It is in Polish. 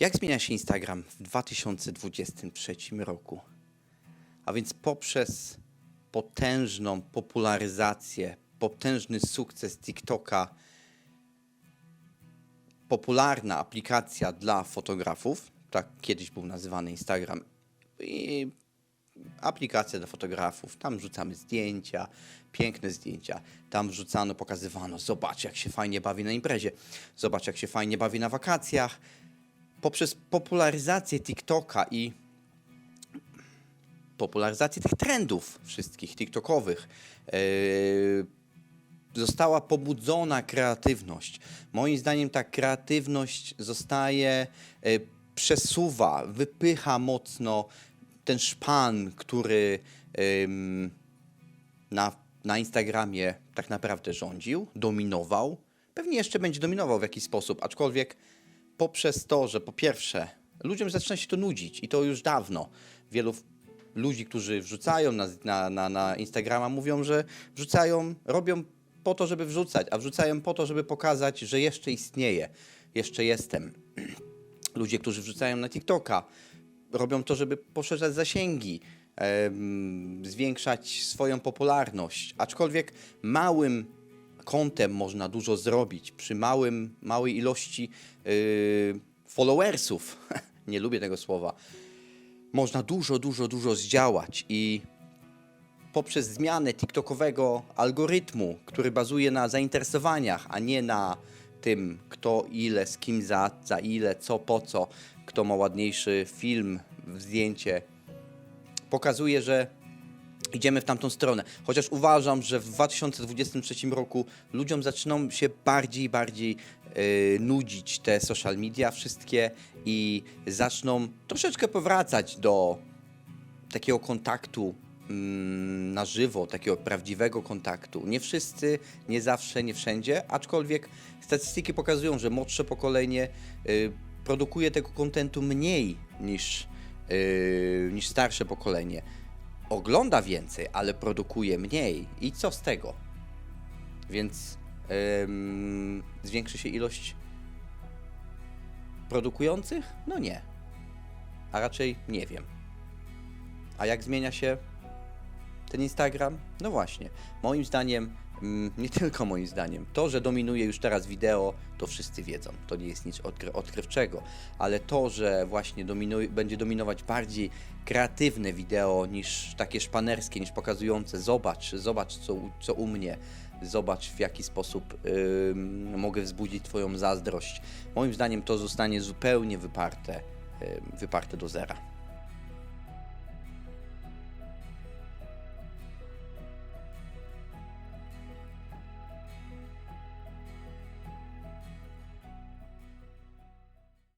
Jak zmienia się Instagram w 2023 roku? A więc poprzez potężną popularyzację, potężny sukces TikToka, popularna aplikacja dla fotografów, tak kiedyś był nazywany Instagram, i aplikacja dla fotografów. Tam wrzucamy zdjęcia, piękne zdjęcia. Tam wrzucano, pokazywano, zobacz jak się fajnie bawi na imprezie, zobacz jak się fajnie bawi na wakacjach. Poprzez popularyzację TikToka i popularyzację tych trendów wszystkich TikTokowych yy, została pobudzona kreatywność. Moim zdaniem ta kreatywność zostaje, yy, przesuwa, wypycha mocno ten szpan, który na, na Instagramie tak naprawdę rządził, dominował. Pewnie jeszcze będzie dominował w jakiś sposób, aczkolwiek poprzez to, że po pierwsze ludziom zaczyna się to nudzić i to już dawno. Wielu ludzi, którzy wrzucają na, na, na, na Instagrama, mówią, że wrzucają, robią po to, żeby wrzucać, a wrzucają po to, żeby pokazać, że jeszcze istnieje, jeszcze jestem. Ludzie, którzy wrzucają na TikToka, robią to, żeby poszerzać zasięgi, zwiększać swoją popularność. Aczkolwiek małym kątem można dużo zrobić. Przy małym, małej ilości yy, followersów, nie lubię tego słowa, można dużo, dużo, dużo zdziałać i poprzez zmianę TikTokowego algorytmu, który bazuje na zainteresowaniach, a nie na tym, kto ile, z kim za, za ile, co po co, kto ma ładniejszy film, zdjęcie, pokazuje, że idziemy w tamtą stronę. Chociaż uważam, że w 2023 roku ludziom zaczną się bardziej i bardziej yy, nudzić te social media wszystkie i zaczną troszeczkę powracać do takiego kontaktu mm, na żywo, takiego prawdziwego kontaktu. Nie wszyscy, nie zawsze, nie wszędzie, aczkolwiek statystyki pokazują, że młodsze pokolenie y, produkuje tego kontentu mniej niż, y, niż starsze pokolenie. Ogląda więcej, ale produkuje mniej. I co z tego? Więc ym, zwiększy się ilość produkujących? No nie. A raczej nie wiem. A jak zmienia się ten Instagram? No właśnie, moim zdaniem, nie tylko moim zdaniem, to, że dominuje już teraz wideo, to wszyscy wiedzą. To nie jest nic odkry odkrywczego, ale to, że właśnie będzie dominować bardziej kreatywne wideo niż takie szpanerskie, niż pokazujące zobacz, zobacz co, co u mnie, zobacz w jaki sposób ym, mogę wzbudzić Twoją zazdrość. Moim zdaniem to zostanie zupełnie wyparte, ym, wyparte do zera.